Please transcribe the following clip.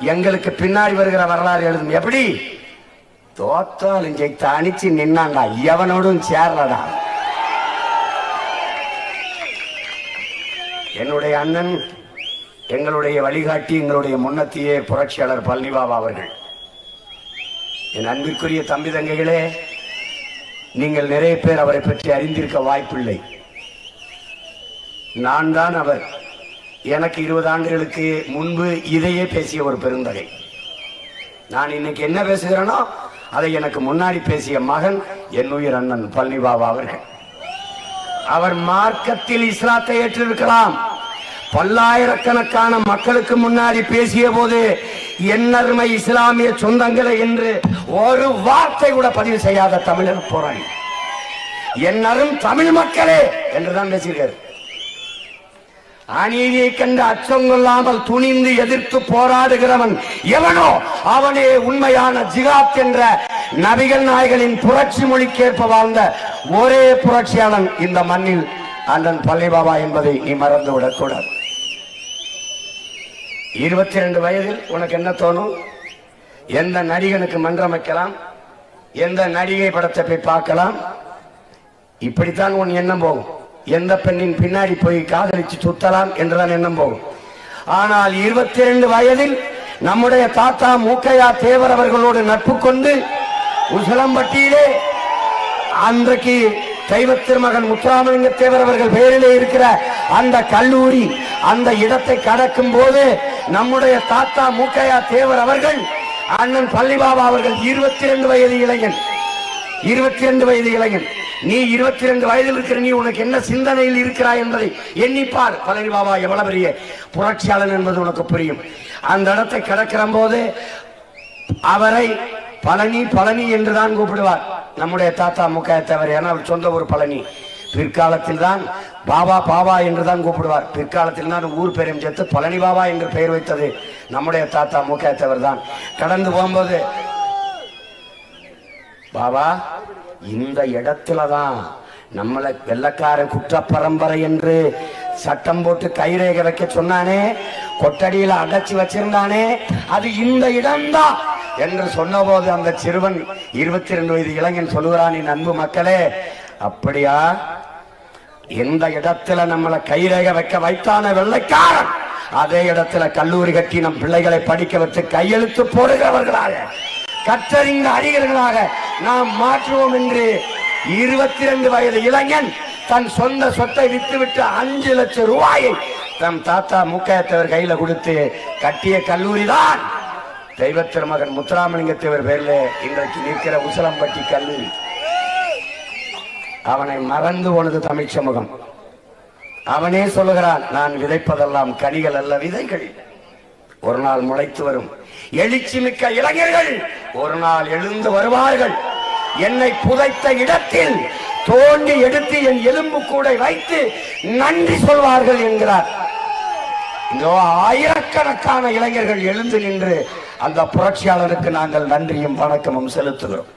எங்களுக்கு பின்னாடி வருகிற வரலாறு எழுதும். எப்படி? தோத்தாலும் ஜெயித்த அணிச்சு நின்னாண்டா. எவனோடும் சேரலடா. என்னுடைய அண்ணன் எங்களுடைய வழிகாட்டி எங்களுடைய முன்னத்தியே புரட்சியாளர் பழனிபாபா அவர்கள். என் அன்பிற்குரிய தம்பி தங்கைகளே நீங்கள் நிறைய பேர் அவரை பற்றி அறிந்திருக்க வாய்ப்பில்லை. நான் தான் அவர். எனக்கு இருபது ஆண்டுகளுக்கு முன்பு இதையே பேசிய ஒரு பெருந்தகை. நான் இன்னைக்கு என்ன பேசுகிறேனோ அதை எனக்கு முன்னாடி பேசிய மகன் என் உயிர் அண்ணன் பழனிபாபா அவர்கள். அவர் மார்க்கத்தில் இஸ்லாத்தை ஏற்றிருக்கலாம். பல்லாயிரக்கணக்கான மக்களுக்கு முன்னாடி பேசிய போது என்னருமை இஸ்லாமிய சொந்தங்களை என்று ஒரு வார்த்தை கூட பதிவு செய்யாத தமிழர் போராளி. என்னரும் தமிழ் மக்களே என்றுதான் பேசியிருக்காரு. அநீதியை கண்டு அச்சம் கொள்ளாமல் துணிந்து எதிர்த்து போராடுகிறவன் எவனோ அவனே உண்மையான ஜிகாத் என்ற நபிகள் நாயகனின் புரட்சி மொழிக்கேற்ப வாழ்ந்த ஒரே புரட்சியாளன் இந்த மண்ணில் அண்ணன் பள்ளிபாபா என்பதை நீ மறந்து விடக்கூடாது. இருபத்தி ரெண்டு வயதில் உனக்கு என்ன தோணும்? எந்த நடிகனுக்கு மன்றம் வைக்கலாம் எந்த நடிகை படத்தை போய் பார்க்கலாம்? இப்படித்தான் உன் எண்ணம் போகும். எந்த பெண்ணின் பின்னாடி போய் காதலிச்சு சுத்தலாம் என்றுதான் எண்ணம் போகும். ஆனால் இருபத்தி ரெண்டு வயதில் நம்முடைய தாத்தா மூக்கையா தேவர் அவர்களோடு நட்பு கொண்டு உசலம்பட்டியிலே அன்றைக்கு தெய்வ திருமகன் முத்துராமலிங்க தேவர் அவர்கள் பெயரிலே இருக்கிற அந்த கல்லூரி அந்த இடத்தை கடக்கும் போது நம்முடைய தாத்தா மூக்கையா தேவர் அவர்கள் அண்ணன் பள்ளிபாபா அவர்கள் இருபத்தி ரெண்டு வயது இளைஞன். இருபத்தி ரெண்டு வயது இளைஞன். நீ இருபத்தி ரெண்டு வயதில் இருக்கிற நீ உனக்கு என்ன சிந்தனையில் இருக்கிறாய் என்பதை எண்ணிப்பார். பழனி பாபா எவ்வளவு பெரிய புரட்சியாளன் என்பது உனக்கு புரியும். அந்த இடத்தை கிடக்கிற போது அவரை பழனி பழனி என்றுதான் கூப்பிடுவார். நம்முடைய தாத்தா முக்காயத்தவர் ஏன்னா அவர் சொந்த ஊர் பழனி. பிற்காலத்தில் தான் பாபா பாபா என்று தான் கூப்பிடுவார். பிற்காலத்தில் தான் ஊர் பெயரும் சேர்த்து பழனி பாபா என்று பெயர் வைத்தது நம்முடைய தாத்தா முக்காயத்தவர் தான். கடந்து போகும்போது பாபா இந்த இடத்துல தான் நம்மளை வெள்ளக்கார குற்ற பரம்பரை என்று சட்டம் போட்டு கைரேகை வைக்க சொன்னானே கொட்டடியில அடைச்சு வச்சிருந்தானே அது இந்த இடம்தான் என்று சொன்னபோது அந்த சிறுவன் இருபத்தி ரெண்டு வயது இளைஞன் சொல்லுகிறான் என் அன்பு மக்களே அப்படியா? எந்த இடத்துல நம்மளை கைரேக வைக்க வைத்தான வெள்ளைக்காரன் அதே இடத்துல கல்லூரி கட்டி நம் பிள்ளைகளை படிக்க வச்சு கையெழுத்து போடுகிறவர்களாக கற்றறிந்த அறிஞர்களாக நாம் மாற்றுவோம் என்று இருபத்தி ரெண்டு வயது இளைஞன் தன் சொந்த சொத்தை விற்றுவிட்டு அஞ்சு லட்சம் ரூபாயை தம் தாத்தா முக்கையத்தவர் கையில கொடுத்து கட்டிய கல்லூரி தான் தெய்வ திருமகன் முத்துராமலிங்கத்தேவர் பேர்ல இன்றைக்கு நிற்கிற உசலம்பட்டி கல்லூரி. அவனை மறந்து போனது தமிழ் சமூகம். அவனே சொல்லுகிறான் நான் விதைப்பதெல்லாம் கனிகள் அல்ல விதைகள். ஒரு நாள் முளைத்து வரும். எழுச்சி மிக்க இளைஞர்கள் ஒரு நாள் எழுந்து வருவார்கள். என்னை புதைத்த இடத்தில் தோண்டி எடுத்து என் எலும்பு கூடை வைத்து நன்றி சொல்வார்கள் என்கிறார். இதோ ஆயிரக்கணக்கான இளைஞர்கள் எழுந்து நின்று அந்த புரட்சியாளருக்கு நாங்கள் நன்றியும் வணக்கமும் செலுத்துகிறோம்.